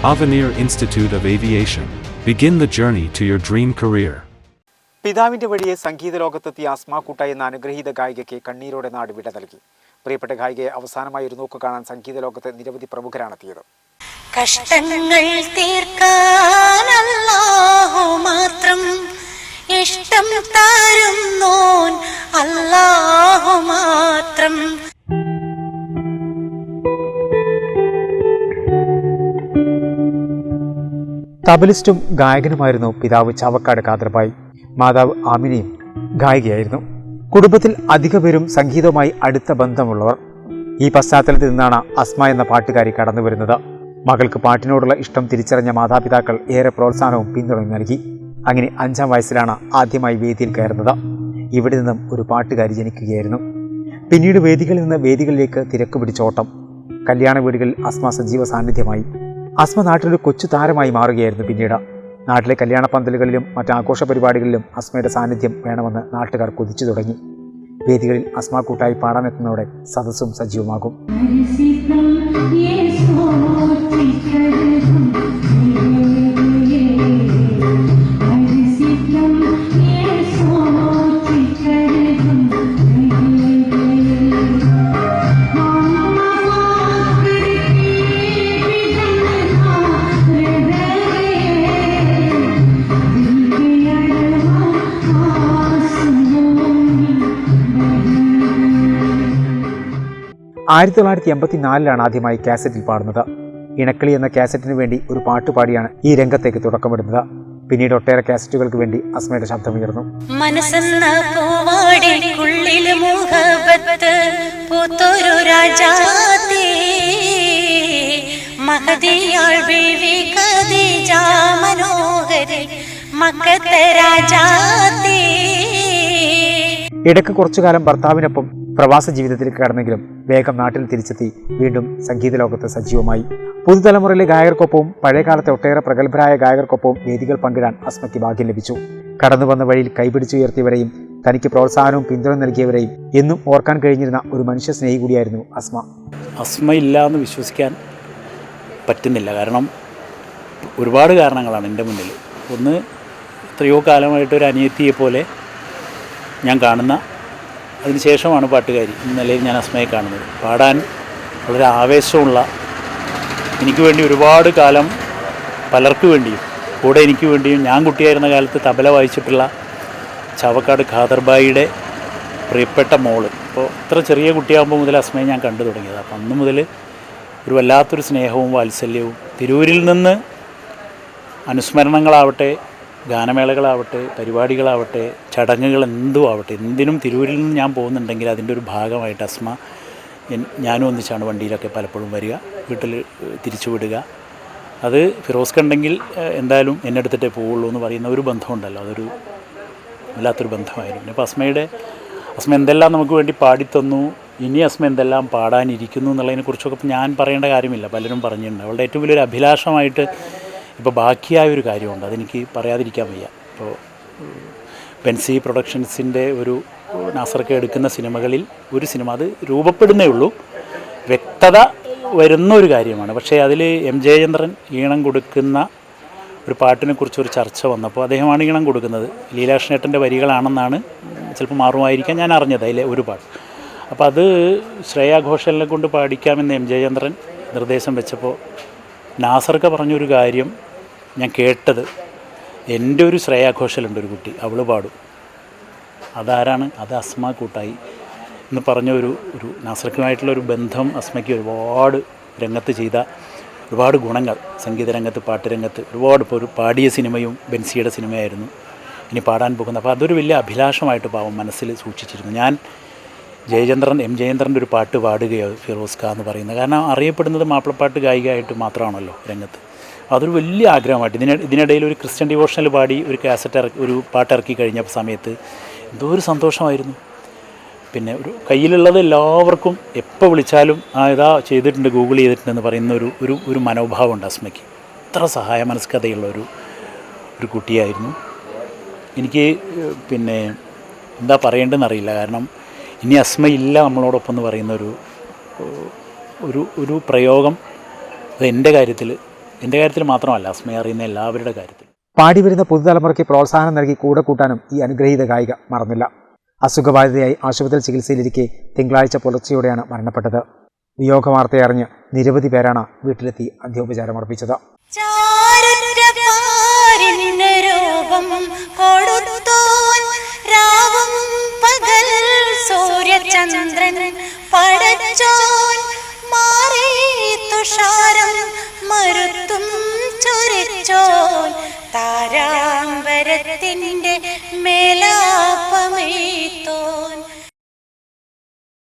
Avenir Institute of Aviation. Begin the journey to your dream career. പിതാവിന്റെ വഴിയെ സംഗീത ലോകത്തെത്തിയ അസ്മ കുട്ട എന്ന അനുഗ്രഹീത ഗായികയ്ക്ക് കണ്ണീരോടെ നാട് വിട നൽകി പ്രിയപ്പെട്ട ഗായികയെ അവസാനമായി ഒരു നോക്ക് കാണാൻ സംഗീത ലോകത്തെ നിരവധി പ്രമുഖരാണ് എത്തിയത് കഷ്ടങ്ങൾ തീർക്കാനല്ലാഹു മാത്രം ഇഷ്ടം തരുന്നോൻ തബലിസ്റ്റും ഗായകനുമായിരുന്നു പിതാവ് ചാവക്കാട് കാതർബായി മാതാവ് ആമിനിയും ഗായികയായിരുന്നു. കുടുംബത്തിൽ അധിക പേരും സംഗീതവുമായി അടുത്ത ബന്ധമുള്ളവർ. ഈ പശ്ചാത്തലത്തിൽ നിന്നാണ് അസ്മ എന്ന പാട്ടുകാരി കടന്നു വരുന്നത് മകൾക്ക് പാട്ടിനോടുള്ള ഇഷ്ടം തിരിച്ചറിഞ്ഞ മാതാപിതാക്കൾ ഏറെ പ്രോത്സാഹനവും പിന്തുണയും നൽകി. അങ്ങനെ അഞ്ചാം വയസ്സിലാണ് ആദ്യമായി വേദിയിൽ കയറുന്നത്. ഇവിടെ നിന്നും ഒരു പാട്ടുകാരി ജനിക്കുകയായിരുന്നു. പിന്നീട് വേദികളിൽ നിന്ന് വേദികളിലേക്ക് തിരക്ക് പിടിച്ചോട്ടം കല്യാണ വീടുകളിൽ അസ്മ സജീവ സാന്നിധ്യമായി. അസ്മ നാട്ടിലൊരു കൊച്ചു താരമായി മാറുകയായിരുന്നു പിന്നീട് നാട്ടിലെ കല്യാണ പന്തലുകളിലും മറ്റ് ആഘോഷ പരിപാടികളിലും അസ്മയുടെ സാന്നിധ്യം വേണമെന്ന് നാട്ടുകാർ കൊതിച്ചു തുടങ്ങി വേദികളിൽ അസ്മ കൂട്ടായി പാടാനെത്തുന്നതോടെ സദസ്സും സജീവമാകും ആയിരത്തി തൊള്ളായിരത്തി എൺപത്തിനാലിലാണ് ആദ്യമായി കാസറ്റിൽ പാടുന്നത്. ഇണക്കിളി എന്ന കാസറ്റിന് വേണ്ടി ഒരു പാട്ട് പാടിയാണ് ഈ രംഗത്തേക്ക് തുടക്കമിടുന്നത്. പിന്നീട് ഒട്ടേറെ കാസറ്റുകൾക്ക് വേണ്ടി അസ്മയുടെ ശബ്ദമുയർന്നു. ഉയർന്നു ഇടയ്ക്ക് കുറച്ചുകാലം ഇടയ്ക്ക് കുറച്ചു കാലം ഭർത്താവിനൊപ്പം പ്രവാസ ജീവിതത്തിലേക്ക് കടന്നെങ്കിലും വേഗം നാട്ടിൽ തിരിച്ചെത്തി വീണ്ടും സംഗീത ലോകത്ത് സജീവമായി. പുതുതലമുറയിലെ ഗായകർക്കൊപ്പവും പഴയകാലത്തെ ഒട്ടേറെ പ്രഗത്ഭരായ ഗായകർക്കൊപ്പവും വേദികൾ പങ്കിടാൻ അസ്മയ്ക്ക് ഭാഗ്യം ലഭിച്ചു. കടന്നു വന്ന വഴിയിൽ കൈപിടിച്ചുയർത്തിയവരെയും തനിക്ക് പ്രോത്സാഹനവും പിന്തുണ നൽകിയവരെയും എന്നും ഓർക്കാൻ കഴിഞ്ഞിരുന്ന ഒരു മനുഷ്യ സ്നേഹി കൂടിയായിരുന്നു അസ്മ. അസ്മ ഇല്ല എന്ന് വിശ്വസിക്കാൻ പറ്റുന്നില്ല. കാരണം ഒരുപാട് കാരണങ്ങളാണ് എന്റെ മുന്നിൽ. ഒന്ന് എത്രയോ കാലമായിട്ട് ഒരു അനിയത്തിയെ പോലെ ഞാൻ കാണുന്ന അതിനുശേഷമാണ് പാട്ടുകാരി. എന്ന നിലയിൽ ഞാൻ അസ്മയെ കാണുന്നത്. പാടാൻ വളരെ ആവേശമുള്ള എനിക്ക് വേണ്ടി ഒരുപാട് കാലം പലർക്ക് വേണ്ടിയും കൂടെ എനിക്ക് വേണ്ടിയും ഞാൻ കുട്ടിയായിരുന്ന കാലത്ത് തബല വായിച്ചിട്ടുള്ള ചാവക്കാട് ഖാദർബായിയുടെ പ്രിയപ്പെട്ട മോൾ. അപ്പോൾ ഇത്ര ചെറിയ കുട്ടിയാകുമ്പോൾ മുതൽ അസ്മയെ ഞാൻ കണ്ടു തുടങ്ങിയത് അപ്പം അന്ന് മുതൽ ഒരു വല്ലാത്തൊരു സ്നേഹവും വാത്സല്യവും. തിരൂരിൽ നിന്ന് അനുസ്മരണങ്ങളാവട്ടെ ഗാനമേളകളാവട്ടെ പരിപാടികളാവട്ടെ ചടങ്ങുകൾ എന്തും ആവട്ടെ എന്തിനും തിരൂരിൽ നിന്ന് ഞാൻ പോകുന്നുണ്ടെങ്കിൽ അതിന്റെ ഒരു ഭാഗമായിട്ട് അസ്മ ഞാനും ഒന്നിച്ചാണ് വണ്ടിയിലൊക്കെ പലപ്പോഴും വരിക വീട്ടിൽ തിരിച്ചു വിടുക അത് ഫിറോസ് കണ്ടെങ്കിൽ എന്തായാലും എന്നെ എടുത്തിട്ടേ പോവുള്ളൂ എന്ന് പറയുന്ന ഒരു ബന്ധമുണ്ടല്ലോ അതൊരു വല്ലാത്തൊരു ബന്ധമായിരുന്നു. ഇപ്പോൾ അസ്മയുടെ അസ്മ എന്തെല്ലാം നമുക്ക് വേണ്ടി പാടിത്തന്നു ഇനി അസ്മ എന്തെല്ലാം പാടാനിരിക്കുന്നു എന്നുള്ളതിനെക്കുറിച്ചൊക്കെ ഞാൻ പറയേണ്ട കാര്യമില്ല പലരും പറഞ്ഞിട്ടുണ്ട്. അവളുടെ ഏറ്റവും വലിയൊരു അഭിലാഷമായിട്ട് ഇപ്പോൾ ബാക്കിയായ ഒരു കാര്യമുണ്ട് അതെനിക്ക് പറയാതിരിക്കാൻ വയ്യ. ഇപ്പോൾ പെൻസി പ്രൊഡക്ഷൻസിന്റെ ഒരു നാസർക്ക് എടുക്കുന്ന സിനിമകളിൽ ഒരു സിനിമ അത് രൂപപ്പെടുന്നേ ഉള്ളൂ. വ്യക്തത വരുന്ന ഒരു കാര്യമാണ്. പക്ഷേ അതിൽ എം ജയചന്ദ്രൻ ഈണം കൊടുക്കുന്ന ഒരു പാട്ടിനെ കുറിച്ച് ഒരു ചർച്ച വന്നപ്പോൾ അദ്ദേഹമാണ് ഈണം കൊടുക്കുന്നത്. ലീലാകൃഷ്ണേട്ടന്റെ വരികളാണെന്നാണ് ചിലപ്പോൾ മാറുമായിരിക്കാം ഞാൻ അറിഞ്ഞത് അതിലെ ഒരു പാട്ട്. അപ്പോൾ അത് ശ്രേയാ ഘോഷലിനെ കൊണ്ട് പാടിക്കാമെന്ന് എം ജയചന്ദ്രൻ നിർദ്ദേശം വെച്ചപ്പോൾ നാസർക്ക പറഞ്ഞൊരു കാര്യം ഞാൻ കേട്ടത്. എന്റെ ഒരു ശ്രേയാഘോഷലുണ്ട് ഒരു കുട്ടി അവൾ പാടും. അതാരാണ്? അത് അസ്മ കൂട്ടായി എന്ന് പറഞ്ഞ ഒരു ഒരു നാസർക്കുമായിട്ടുള്ള ഒരു ബന്ധം അസ്മയ്ക്ക് ഒരുപാട് രംഗത്ത് ചെയ്ത ഒരുപാട് ഗുണങ്ങൾ. സംഗീത രംഗത്ത് പാട്ട് രംഗത്ത് ഒരുപാട് ഇപ്പോൾ ഒരു പാടിയ സിനിമയും ബെൻസിയുടെ സിനിമയായിരുന്നു ഇനി പാടാൻ പോകുന്നത്. അപ്പോൾ അതൊരു വലിയ അഭിലാഷമായിട്ട് പാവം മനസ്സിൽ സൂക്ഷിച്ചിരുന്നു. ഞാൻ ജയചന്ദ്രൻ എം ജയചന്ദ്രന്റെ ഒരു പാട്ട് പാടുകയോ ഫിറോസ് എന്ന് പറയുന്നത്. കാരണം അറിയപ്പെടുന്നത് മാപ്പിളപ്പാട്ട് ഗായികയായിട്ട് മാത്രമാണല്ലോ രംഗത്ത്. അതൊരു വലിയ ആഗ്രഹമായിട്ട് ഇതിന് ഇതിനിടയിൽ ഒരു ക്രിസ്ത്യൻ ഡിവോഷണൽ പാടി ഒരു കാസറ്റ് ഇറക്കി ഒരു പാട്ട് ഇറക്കി കഴിഞ്ഞ സമയത്ത് എന്തോ ഒരു സന്തോഷമായിരുന്നു. പിന്നെ ഒരു കയ്യിലുള്ളത് എല്ലാവർക്കും എപ്പോൾ വിളിച്ചാലും ആ ഇതാ ചെയ്തിട്ടുണ്ട് ഗൂഗിൾ ചെയ്തിട്ടുണ്ടെന്ന് പറയുന്ന ഒരു ഒരു ഒരു മനോഭാവമുണ്ട് അസ്മയ്ക്ക് ഇത്ര സഹായ മനസ്കതയുള്ള ഒരു ഒരു കുട്ടിയായിരുന്നു. എനിക്ക് പിന്നെ എന്താ പറയേണ്ടതെന്ന് അറിയില്ല. കാരണം ഇനി അസ്മയില്ല നമ്മളോടൊപ്പം എന്ന് പറയുന്ന ഒരു ഒരു ഒരു പ്രയോഗം അത് എന്റെ കാര്യത്തിൽ എന്റെ കാര്യത്തിൽ മാത്രമല്ല അസ്മയ അറിയുന്ന എല്ലാവരുടെ കാര്യത്തിൽ പാടി വരുന്ന പുതുതലമുറയ്ക്ക് പ്രോത്സാഹനം നൽകി കൂടെ കൂട്ടാനും ഈ അനുഗ്രഹീത ഗായിക മറന്നില്ല. അസുഖബാധിതയായി ആശുപത്രിയിൽ ചികിത്സയിലിരിക്കെ തിങ്കളാഴ്ച പുലർച്ചെയോടെയാണ് മരണപ്പെട്ടത്. വിയോഗ വാർത്തയറിഞ്ഞ് നിരവധി പേരാണ് വീട്ടിലെത്തി അന്ത്യോപചാരം അർപ്പിച്ചത് സൂര്യചന്ദ്രൻ പടച്ചോൻ മാറി തുഷാരം താരാമ്പരത്തിന്റെ മേലാപ്പമേത്തോ